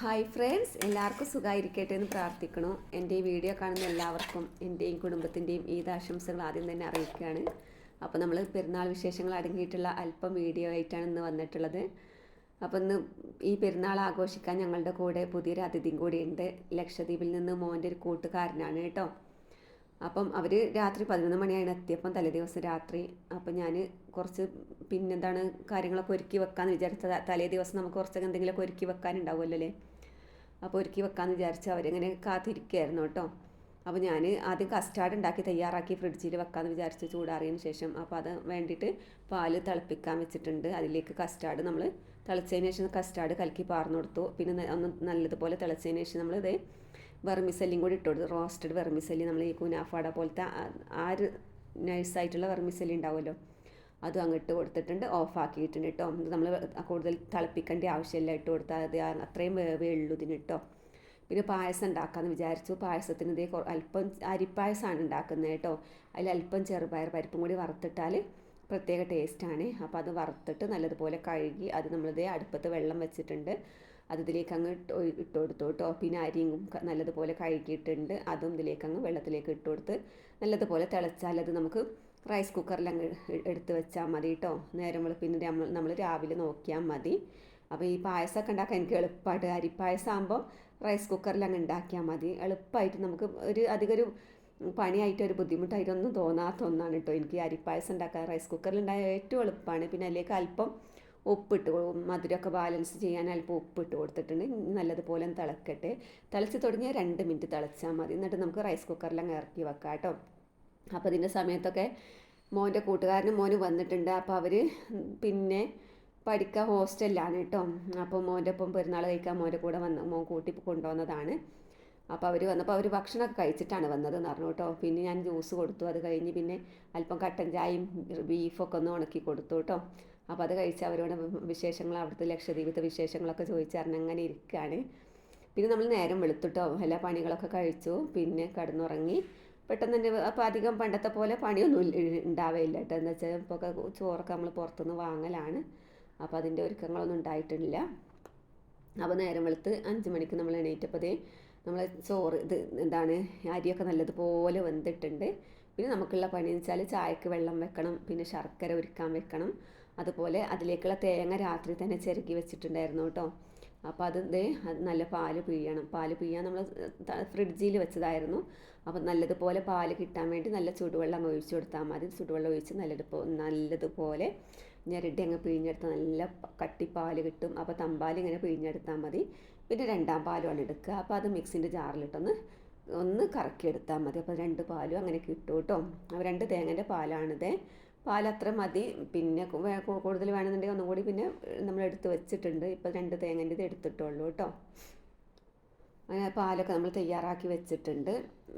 Hi friends എല്ലാവർക്കും സുഖമായിരിക്കട്ടെ എന്ന് പ്രാർത്ഥിക്കണു എന്റെ ഈ വീഡിയോ കാണുന്ന എല്ലാവർക്കും എന്റെയും കുടുംബത്തിന്റെയും ഈദാശംസകൾ ആദ്യം തന്നെ അറിയിക്കുകയാണ്. അപ്പോൾ നമ്മൾ പെരുന്നാൾ വിശേഷങ്ങൾ അടങ്ങിയിട്ടുള്ള അല്പം വീഡിയോ ആയിട്ടാണ് ഇന്ന് വന്നിട്ടുള്ളത്. അപ്പോൾ ഇന്ന് ഈ പെരുന്നാൾ ആഘോഷിക്കാൻ ഞങ്ങളുടെ കൂടെ പുതിയൊരു അതിഥിയും കൂടിയുണ്ട് ലക്ഷദ്വീപിൽ നിന്ന് മോന്റെ ഒരു കൂട്ടുകാരനാണ് കേട്ടോ. അപ്പം അവർ രാത്രി പതിനൊന്ന് മണിയാണ് എത്തിയപ്പം തലേ ദിവസം രാത്രി. അപ്പം ഞാൻ കുറച്ച് പിന്നെന്താണ് കാര്യങ്ങളൊക്കെ ഒരുക്കി വെക്കാമെന്ന് വിചാരിച്ചത് തലേ ദിവസം നമുക്ക് കുറച്ചൊക്കെ എന്തെങ്കിലുമൊക്കെ ഒരുക്കി വെക്കാനുണ്ടാവുമല്ലോ അല്ലേ അപ്പോൾ ഒരുക്കി വെക്കാമെന്ന് വിചാരിച്ച് അവരിങ്ങനെ കാത്തിരിക്കുകയായിരുന്നു കേട്ടോ. അപ്പോൾ ഞാൻ ആദ്യം കസ്റ്റാർഡ് ഉണ്ടാക്കി തയ്യാറാക്കി ഫ്രിഡ്ജിൽ വെക്കാമെന്ന് വിചാരിച്ച് ചൂടാറിയതിന് ശേഷം അപ്പോൾ അത് വേണ്ടിയിട്ട് പാൽ തിളപ്പിക്കാൻ വെച്ചിട്ടുണ്ട്. അതിലേക്ക് കസ്റ്റാർഡ് നമ്മൾ തിളച്ചതിന് ശേഷം കസ്റ്റാർഡ് കലക്കി പാർന്നു കൊടുത്തു. പിന്നെ ഒന്ന് നല്ലതുപോലെ തിളച്ചതിന് ശേഷം നമ്മളിത് വെർമിസെല്ലിയും കൂടി ഇട്ട് കൊടുത്തു. റോസ്റ്റഡ് വെർമിസെല്ലി നമ്മൾ ഈ കുനാഫാട പോലത്തെ ആര് നൈസായിട്ടുള്ള വെർമിസെല്ലി ഉണ്ടാവുമല്ലോ. അതും അങ്ങ് ഇട്ട് കൊടുത്തിട്ടുണ്ട്. ഓഫാക്കിയിട്ടുണ്ട് കേട്ടോ. നമ്മൾ കൂടുതൽ തിളപ്പിക്കേണ്ട ആവശ്യമില്ല. ഇട്ട് കൊടുത്താൽ അത് അത്രയും വേവേ ഉള്ളൂ ഇതിന് കേട്ടോ. പിന്നെ പായസം ഉണ്ടാക്കാമെന്ന് വിചാരിച്ചു. പായസത്തിന് ഇതേ അല്പം അരിപ്പായസമാണ് ഉണ്ടാക്കുന്നത് കേട്ടോ. അതിൽ അല്പം ചെറുപയർ പരിപ്പും കൂടി വറുത്തിട്ടാൽ പ്രത്യേക ടേസ്റ്റാണ് അപ്പോൾ അത് വറുത്തിട്ട് നല്ലതുപോലെ കഴുകി അത് നമ്മളിതേ അടുപ്പത്ത് വെള്ളം വെച്ചിട്ടുണ്ട്. അത് ഇതിലേക്ക് അങ്ങ് ഇട്ട് കൊടുത്തു കേട്ടോ. പിന്നെ അരിയും നല്ലതുപോലെ കഴുകിയിട്ടുണ്ട്. അതും ഇതിലേക്ക് അങ്ങ് വെള്ളത്തിലേക്ക് ഇട്ട് കൊടുത്ത് നല്ലതുപോലെ തിളച്ചാൽ അത് നമുക്ക് റൈസ് കുക്കറിൽ അങ്ങ് എടുത്ത് വെച്ചാൽ മതി കേട്ടോ. നേരം വെളുപ്പിന് നമ്മൾ നമ്മൾ രാവിലെ നോക്കിയാൽ മതി. അപ്പോൾ ഈ പായസമൊക്കെ ഉണ്ടാക്കാൻ എനിക്ക് എളുപ്പമായിട്ട്. അരിപ്പായസം ആകുമ്പോൾ റൈസ് കുക്കറിൽ അങ്ങ് ഉണ്ടാക്കിയാൽ മതി. എളുപ്പമായിട്ട് നമുക്ക് ഒരു അധികം ഒരു പണിയായിട്ട് ഒരു ബുദ്ധിമുട്ടായിട്ടൊന്നും തോന്നാത്ത ഒന്നാണ് കേട്ടോ എനിക്ക് അരിപ്പായസം ഉണ്ടാക്കാൻ. റൈസ് കുക്കറിൽ ഉണ്ടായ ഏറ്റവും എളുപ്പമാണ്. പിന്നെ അതിലേക്ക് അല്പം ഉപ്പിട്ട് മധുരമൊക്കെ ബാലൻസ് ചെയ്യാൻ അല്പം ഉപ്പിട്ട് കൊടുത്തിട്ടുണ്ട്. നല്ലതുപോലെ തിളക്കട്ടെ. തിളച്ച് തുടങ്ങിയാൽ രണ്ട് മിനിറ്റ് തിളച്ചാൽ മതി. എന്നിട്ട് നമുക്ക് റൈസ് കുക്കറിൽ അങ്ങ് ഇറക്കി വെക്കാം കേട്ടോ അപ്പോൾ ഇതിന്റെ സമയത്തൊക്കെ മോന്റെ കൂട്ടുകാരനും മോന് വന്നിട്ടുണ്ട്. അപ്പോൾ അവർ പിന്നെ പഠിക്കാൻ ഹോസ്റ്റലിലാണ് കേട്ടോ അപ്പോൾ മോന്റെ ഒപ്പം പെരുന്നാൾ കഴിക്കാൻ മോന്റെ കൂടെ വന്ന് മോൻ കൂട്ടി കൊണ്ടുവന്നതാണ്. അപ്പോൾ അവർ വന്നപ്പോൾ അവർ ഭക്ഷണമൊക്കെ കഴിച്ചിട്ടാണ് വന്നതെന്ന് പറഞ്ഞു കേട്ടോ പിന്നെ ഞാൻ ജ്യൂസ് കൊടുത്തു. അത് കഴിഞ്ഞ് പിന്നെ അല്പം കട്ടൻ ചായയും ബീഫൊക്കെ ഒന്ന് ഉണക്കി കൊടുത്തു കേട്ടോ അപ്പോൾ അത് കഴിച്ച് അവരോട് വിശേഷങ്ങൾ അവിടുത്തെ ലക്ഷദ്വീപത്തെ വിശേഷങ്ങളൊക്കെ ചോദിച്ചറിഞ്ഞ് അങ്ങനെ ഇരിക്കുകയാണ് പിന്നെ നമ്മൾ നേരം വെളുത്തിട്ടോ എല്ലാ പണികളൊക്കെ കഴിച്ചു പിന്നെ കിടന്നുറങ്ങി. പെട്ടെന്ന് തന്നെ അപ്പോൾ അധികം പണ്ടത്തെ പോലെ പണിയൊന്നും ഉണ്ടാവേയില്ല കേട്ടോ. എന്ന് വെച്ചാൽ ഇപ്പോൾ ചോറൊക്കെ നമ്മൾ പുറത്തുനിന്ന് വാങ്ങലാണ്. അപ്പോൾ അതിന്റെ ഒരുക്കങ്ങളൊന്നും ഉണ്ടായിട്ടില്ല. അപ്പോൾ നേരം വെളുത്ത് അഞ്ച് മണിക്ക് നമ്മൾ എണീറ്റപ്പോൾ ദേ നമ്മൾ ചോറ് ഇത് എന്താണ് അരിയൊക്കെ നല്ലതുപോലെ വെന്തിട്ടുണ്ട്. പിന്നെ നമുക്കുള്ള പണി എന്ന് വെച്ചാൽ ചായക്ക് വെള്ളം വെക്കണം പിന്നെ ശർക്കര ഒരുക്കാൻ വെക്കണം. അതുപോലെ അതിലേക്കുള്ള തേങ്ങ രാത്രി തന്നെ ചിരകി വെച്ചിട്ടുണ്ടായിരുന്നു കേട്ടോ. അപ്പോൾ അത് ദേ അത് നല്ല പാൽ പിഴിയണം. പാൽ പിഴിയാൻ നമ്മൾ ഫ്രിഡ്ജിൽ വെച്ചതായിരുന്നു. അപ്പോൾ നല്ലതുപോലെ പാൽ കിട്ടാൻ വേണ്ടി നല്ല ചൂടുവെള്ളം ഒഴിച്ചു കൊടുത്താൽ മതി. ചൂടുവെള്ളം ഒഴിച്ച് നല്ലതുപോ നല്ലതുപോലെ ഞെരടി അങ്ങ് പിഴിഞ്ഞെടുത്ത നല്ല കട്ടിപ്പാൽ കിട്ടും. അപ്പോൾ തമ്പാൽ ഇങ്ങനെ പിഴിഞ്ഞെടുത്താൽ മതി. പിന്നെ രണ്ടാം പാലുമാണ് എടുക്കുക. അപ്പോൾ അത് മിക്സിന്റെ ജാറിലിട്ടൊന്ന് ഒന്ന് കറക്കിയെടുത്താൽ മതി. അപ്പോൾ രണ്ട് പാലും അങ്ങനെ കിട്ടും കേട്ടോ. അപ്പോൾ രണ്ട് തേങ്ങന്റെ പാലാണിത്. പാലത്ര മതി. പിന്നെ കൂടുതൽ വേണമെന്നുണ്ടെങ്കിൽ ഒന്നും കൂടി പിന്നെ നമ്മൾ എടുത്ത് വെച്ചിട്ടുണ്ട്. ഇപ്പോൾ രണ്ട് തേങ്ങന്റെ ഇത് എടുത്തിട്ടുള്ളൂ കേട്ടോ. അങ്ങനെ പാലൊക്കെ നമ്മൾ തയ്യാറാക്കി വെച്ചിട്ടുണ്ട്.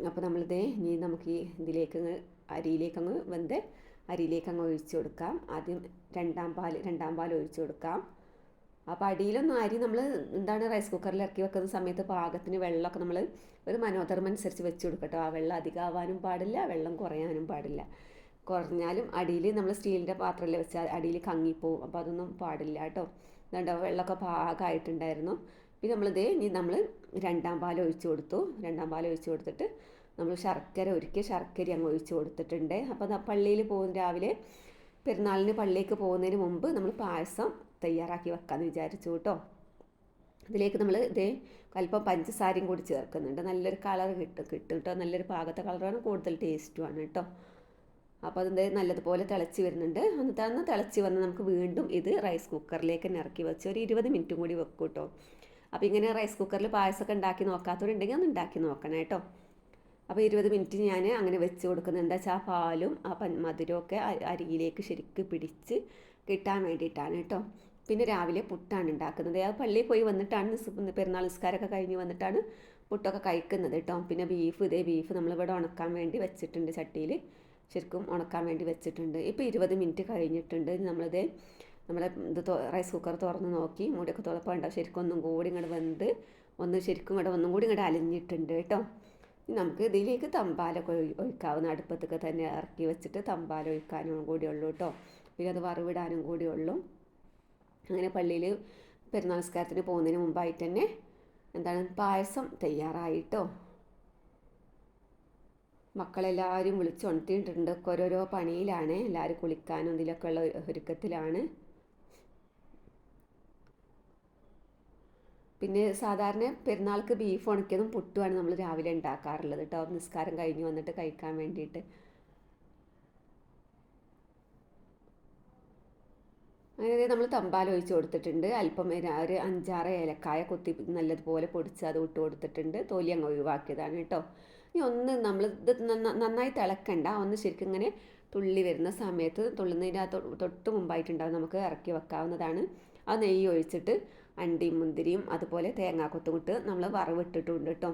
അപ്പോൾ നമ്മളിതേ ഇനി നമുക്ക് ഈ ഇതിലേക്ക് അരിയിലേക്ക് അങ്ങ് വെന്ത് അരിയിലേക്ക് അങ്ങ് ഒഴിച്ചു കൊടുക്കാം. ആദ്യം രണ്ടാം പാൽ രണ്ടാം പാൽ ഒഴിച്ചു കൊടുക്കാം. അപ്പോൾ അടിയിലൊന്നും അരി നമ്മൾ എന്താണ് റൈസ് കുക്കറിൽ ഇറക്കി വെക്കുന്ന സമയത്ത് പാകത്തിന് വെള്ളമൊക്കെ നമ്മൾ ഒരു മനോധർമ്മം അനുസരിച്ച് വെച്ച് കൊടുക്കട്ടോ. ആ വെള്ളം അധികമാവാനും പാടില്ല വെള്ളം കുറയാനും പാടില്ല. കുറഞ്ഞാലും അടിയിൽ നമ്മൾ സ്റ്റീലിന്റെ പാത്രത്തിൽ വെച്ചാൽ അടിയിൽ കങ്ങിപ്പോവും. അപ്പോൾ അതൊന്നും പാടില്ല കേട്ടോ. അതുകൊണ്ട് വെള്ളമൊക്കെ പാകമായിട്ടുണ്ടായിരുന്നു. പിന്നെ നമ്മളിതേ ഇനി നമ്മൾ രണ്ടാം പാൽ ഒഴിച്ചു കൊടുത്തു. രണ്ടാം പാൽ ഒഴിച്ചു കൊടുത്തിട്ട് നമ്മൾ ശർക്കര ഒരുക്കി ശർക്കര അങ്ങ് ഒഴിച്ചു കൊടുത്തിട്ടുണ്ട്. അപ്പോൾ പള്ളിയിൽ പോകുന്ന രാവിലെ പെരുന്നാളിന് പള്ളിയിലേക്ക് പോകുന്നതിന് മുമ്പ് നമ്മൾ പായസം തയ്യാറാക്കി വെക്കാമെന്ന് വിചാരിച്ചു കേട്ടോ. ഇതിലേക്ക് നമ്മൾ ഇതേ അല്പം പഞ്ചസാരയും കൂടി ചേർക്കുന്നുണ്ട്. നല്ലൊരു കളർ കിട്ടും കിട്ടും കേട്ടോ. നല്ലൊരു പാകത്തെ കളറാണ്. കൂടുതൽ ടേസ്റ്റുമാണ് കേട്ടോ. അപ്പോൾ അതിന്റെ നല്ലതുപോലെ തിളച്ച് വരുന്നുണ്ട്. എന്നിട്ട് അന്ന് തിളച്ച് വന്ന് നമുക്ക് വീണ്ടും ഇത് റൈസ് കുക്കറിലേക്ക് തന്നെ ഇറക്കി വെച്ച് ഒരു ഇരുപത് മിനിറ്റും കൂടി വെക്കും കേട്ടോ അപ്പോൾ ഇങ്ങനെ റൈസ് കുക്കറിൽ പായസമൊക്കെ ഉണ്ടാക്കി നോക്കാത്തവരുണ്ടെങ്കിൽ ഒന്ന് ഉണ്ടാക്കി നോക്കണം കേട്ടോ. അപ്പോൾ ഇരുപത് മിനിറ്റ് ഞാൻ അങ്ങനെ വെച്ച് കൊടുക്കുന്നത് എന്താ വെച്ചാൽ ആ പാലും ആ പൻ മധുരമൊക്കെ അരിയിലേക്ക് ശരിക്ക് പിടിച്ച് കിട്ടാൻ വേണ്ടിയിട്ടാണ് കേട്ടോ. പിന്നെ രാവിലെ പുട്ടാണ് ഉണ്ടാക്കുന്നത്. ആ പള്ളിയിൽ പോയി വന്നിട്ടാണ് പെരുന്നാൾ നിസ്കാരമൊക്കെ കഴിഞ്ഞ് വന്നിട്ടാണ് പുട്ടൊക്കെ കഴിക്കുന്നത് കേട്ടോ പിന്നെ ബീഫ് ഇതേ ബീഫ് നമ്മളിവിടെ ഉണക്കാൻ വേണ്ടി വെച്ചിട്ടുണ്ട് ചട്ടിയിൽ ശരിക്കും ഉണക്കാൻ വേണ്ടി വെച്ചിട്ടുണ്ട്. ഇപ്പോൾ ഇരുപത് മിനിറ്റ് കഴിഞ്ഞിട്ടുണ്ട്. നമ്മളിത് നമ്മളെ ഇത് റൈസ് കുക്കർ തുറന്ന് നോക്കി മൂടിയൊക്കെ തുറപ്പോൾ ഉണ്ടാവും ശരിക്കും ഒന്നും കൂടി ഇങ്ങോട്ട് വെന്ത് ഒന്ന് ശരിക്കും ഇവിടെ ഒന്നും കൂടി ഇങ്ങോട്ട് അലിഞ്ഞിട്ടുണ്ട് കേട്ടോ. നമുക്ക് ഇതിലേക്ക് തമ്പാലൊക്കെ ഒഴി- ഒഴിക്കാവുന്ന അടുപ്പത്തൊക്കെ തന്നെ ഇറക്കി വെച്ചിട്ട് തമ്പാല ഒഴിക്കാനും കൂടി ഉള്ളൂ കേട്ടോ. പിന്നെ അത് വറവിടാനും കൂടി ഉള്ളൂ. അങ്ങനെ പള്ളിയിൽ പെരുന്നാൾ നിസ്കാരത്തിന് പോകുന്നതിന് മുമ്പായിട്ട് തന്നെ എന്താണ് പായസം തയ്യാറായിട്ടോ മക്കളെല്ലാവരും വിളിച്ചുണർത്തിയിട്ടുണ്ട് ഒക്കെ ഓരോരോ പണിയിലാണ്. എല്ലാവരും കുളിക്കാനും ഇതിലൊക്കെ ഉള്ള ഒരുക്കത്തിലാണ്. പിന്നെ സാധാരണ പെരുന്നാൾക്ക് ബീഫ് ഉണക്കിയതും പുട്ടുമാണ് നമ്മൾ രാവിലെ ഉണ്ടാക്കാറുള്ളത് കേട്ടോ നിസ്കാരം കഴിഞ്ഞ് വന്നിട്ട് കഴിക്കാൻ വേണ്ടിയിട്ട്. അങ്ങനെ നമ്മൾ തമ്പാൽ ഒഴിച്ച് കൊടുത്തിട്ടുണ്ട്. അല്പം ഒരു അഞ്ചാറ് ഏലക്കായ കൊത്തി നല്ലതുപോലെ പൊടിച്ച് അത് ഇട്ട് കൊടുത്തിട്ടുണ്ട്. തൊലി അങ്ങ് ഒഴിവാക്കിയതാണ് കേട്ടോ ഇനി ഒന്ന് നമ്മൾ ഇത് നന്നായി തിളക്കണ്ട. ഒന്ന് ശരിക്കും ഇങ്ങനെ തുള്ളി വരുന്ന സമയത്ത് തുള്ളുന്നതിന്റെ തൊട്ട് മുമ്പായിട്ടുണ്ടാവും നമുക്ക് ഇറക്കി വെക്കാവുന്നതാണ്. ആ നെയ്യ് ഒഴിച്ചിട്ട് അണ്ടിയും മുന്തിരിയും അതുപോലെ തേങ്ങാക്കൊത്തും ഇട്ട് നമ്മൾ വറവിട്ടിട്ടുണ്ട് കേട്ടോ.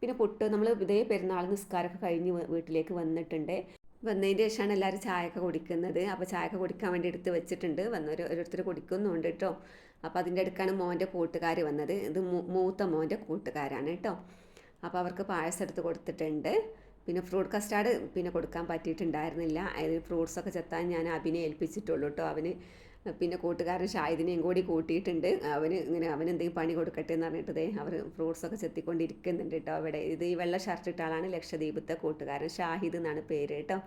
പിന്നെ പുട്ട് നമ്മൾ ഇതേ പെരുന്നാൾ നിസ്കാരമൊക്കെ കഴിഞ്ഞ് വീട്ടിലേക്ക് വന്നിട്ടുണ്ട്. വന്നതിന്റെ ശേഷമാണ് എല്ലാവരും ചായയൊക്കെ കുടിക്കുന്നത്. അപ്പോൾ ചായയൊക്കെ കുടിക്കാൻ വേണ്ടി എടുത്ത് വെച്ചിട്ടുണ്ട്. വന്നവർ ഓരോരുത്തർ കുടിക്കുന്നുണ്ട് കേട്ടോ. അപ്പോൾ അതിന്റെ അടുക്കാണ് മോന്റെ കൂട്ടുകാർ വന്നത്. ഇത് മൂത്ത മോന്റെ കൂട്ടുകാരാണ് കേട്ടോ. അപ്പോൾ അവർക്ക് പായസം എടുത്ത് കൊടുത്തിട്ടുണ്ട്. പിന്നെ ഫ്രൂട്ട് കസ്റ്റാർഡ് പിന്നെ കൊടുക്കാൻ പറ്റിയിട്ടുണ്ടായിരുന്നില്ല. അതിൽ ഫ്രൂട്ട്സൊക്കെ ചെത്താൻ ഞാൻ അഭിനെ ഏൽപ്പിച്ചിട്ടുള്ളൂ കേട്ടോ അവന് പിന്നെ കൂട്ടുകാരൻ ഷാഹിദിനെയും കൂടി കൂട്ടിയിട്ടുണ്ട്. അവന് ഇങ്ങനെ അവൻ എന്തെങ്കിലും പണി കൊടുക്കട്ടെ എന്ന് പറഞ്ഞിട്ട് അവർ ഫ്രൂട്ട്സൊക്കെ ചെത്തിക്കൊണ്ടിരിക്കുന്നുണ്ട് കേട്ടോ അവിടെ. ഇത് ഈ വെള്ള ഷർട്ട് ഇട്ട ആളാണ് ലക്ഷദ്വീപത്തെ കൂട്ടുകാരൻ ഷാഹിദ് എന്നാണ് പേര് കേട്ടോ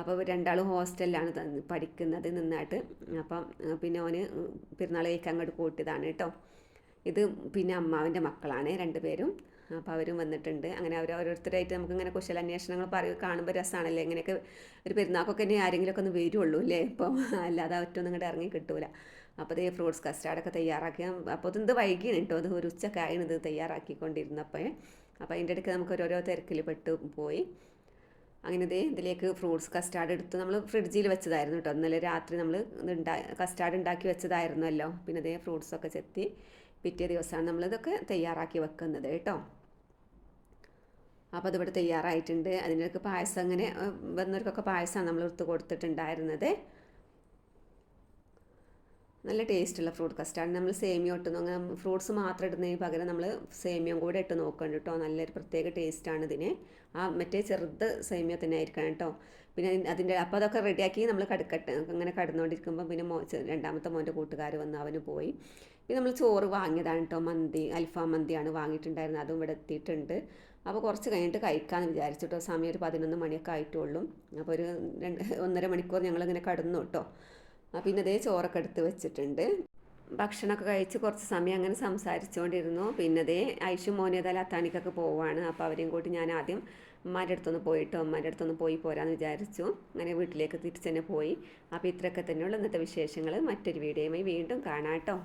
അപ്പോൾ രണ്ടാളും ഹോസ്റ്റലിലാണ് പഠിക്കുന്നത് നിന്നായിട്ട്. അപ്പം പിന്നെ അവന് പെരുന്നാൾ കഴിക്കാൻ അങ്ങോട്ട് കൂട്ടിയതാണ് കേട്ടോ ഇത് പിന്നെ അമ്മാവിന്റെ മക്കളാണ് രണ്ടുപേരും. അപ്പോൾ അവരും വന്നിട്ടുണ്ട്. അങ്ങനെ അവർ ഓരോരുത്തരായിട്ട് നമുക്ക് ഇങ്ങനെ കുശലാന്വേഷണങ്ങൾ പറയും കാണുമ്പോൾ രസമാണല്ലേ ഇങ്ങനെയൊക്കെ ഒരു പെരുന്നാക്കൊക്കെ തന്നെ ആരെങ്കിലുമൊക്കെ ഒന്ന് വരുള്ളൂ അല്ലേ? ഇപ്പം അല്ലാതെ ഒറ്റൊന്നും ഇങ്ങോട്ട് ഇറങ്ങി കിട്ടൂല. അപ്പോൾ അതേ ഫ്രൂട്ട്സ് കസ്റ്റാർഡൊക്കെ തയ്യാറാക്കി. അപ്പോൾ ഇത് വൈകിയാണ് കേട്ടോ അത് ഒരു ഉച്ചക്കായാണ് ഇത് തയ്യാറാക്കിക്കൊണ്ടിരുന്നപ്പോഴേ അപ്പോൾ അതിന്റെ ഇടയ്ക്ക് നമുക്ക് ഓരോരോ തിരക്കിൽ പെട്ട് പോയി. അങ്ങനെ ഇതേ ഇതിലേക്ക് ഫ്രൂട്ട്സ് കസ്റ്റാർഡ് എടുത്ത് നമ്മൾ ഫ്രിഡ്ജിൽ വെച്ചതായിരുന്നു കേട്ടോ ഇന്നലെ രാത്രി നമ്മൾ ഇതുണ്ടാ കസ്റ്റാർഡ് ഉണ്ടാക്കി വെച്ചതായിരുന്നല്ലോ. പിന്നെ ഇതേ ഫ്രൂട്ട്സൊക്കെ ചെത്തി പിറ്റേ ദിവസമാണ് നമ്മളിതൊക്കെ തയ്യാറാക്കി വെക്കുന്നത് കേട്ടോ അപ്പോൾ അതിവിടെ തയ്യാറായിട്ടുണ്ട്. അതിനൊക്കെ പായസം അങ്ങനെ വന്നവർക്കൊക്കെ പായസമാണ് നമ്മൾ എടുത്ത് കൊടുത്തിട്ടുണ്ടായിരുന്നത്. നല്ല ടേസ്റ്റുള്ള ഫ്രൂട്ട് കസ്റ്റാർഡ് നമ്മൾ സേമിയ ഇട്ട് അങ്ങനെ ഫ്രൂട്ട്സ് മാത്രം ഇടുന്നതിന് പകരം നമ്മൾ സേമിയം കൂടെ ഇട്ട് നോക്കണം കേട്ടോ. നല്ലൊരു പ്രത്യേക ടേസ്റ്റാണ് ഇതിന്. ആ മറ്റേ ചെറുത് സേമിയ തന്നെ ആയിരിക്കണം കേട്ടോ. പിന്നെ അതിന്റെ അപ്പോൾ അതൊക്കെ റെഡിയാക്കി നമ്മൾ കടുക്കട്ട് അങ്ങനെ കടന്നുകൊണ്ടിരിക്കുമ്പോൾ പിന്നെ മോ രണ്ടാമത്തെ മോന്റെ കൂട്ടുകാർ വന്ന് അവന് പോയി. പിന്നെ നമ്മൾ ചോറ് വാങ്ങിയതാണ് കേട്ടോ. മന്തി അൽഫാം മന്തിയാണ് വാങ്ങിയിട്ടുണ്ടായിരുന്നത്. അതും ഇവിടെ എത്തിയിട്ടുണ്ട്. അപ്പോൾ കുറച്ച് കഴിഞ്ഞിട്ട് കഴിക്കാമെന്ന് വിചാരിച്ചിട്ടോ സമയം ഒരു പതിനൊന്ന് മണിയൊക്കെ ആയിട്ടുള്ളൂ. അപ്പോൾ ഒരു രണ്ട് ഒന്നര മണിക്കൂർ ഞങ്ങളിങ്ങനെ കടന്നു കേട്ടോ. പിന്നെ അതേ ചോറൊക്കെ എടുത്ത് വെച്ചിട്ടുണ്ട്. ഭക്ഷണമൊക്കെ കഴിച്ച് കുറച്ച് സമയം അങ്ങനെ സംസാരിച്ചുകൊണ്ടിരുന്നു. പിന്നെ അതേ ഐഷു മോനേതായാലും അത്താണിക്കൊക്കെ പോവുകയാണ്. അപ്പോൾ അവരെയും കൂട്ടി ഞാൻ ആദ്യം അമ്മമാരുടെ അടുത്തൊന്ന് പോയിട്ടോ അമ്മമാരുടെ അടുത്തൊന്ന് പോയി പോരാന്ന് വിചാരിച്ചു. അങ്ങനെ വീട്ടിലേക്ക് തിരിച്ചു തന്നെ പോയി. അപ്പോൾ ഇത്രയൊക്കെ തന്നെയുള്ള. ഇന്നത്തെ വിശേഷങ്ങൾ മറ്റൊരു വീഡിയോയുമായി വീണ്ടും കാണാം കേട്ടോ.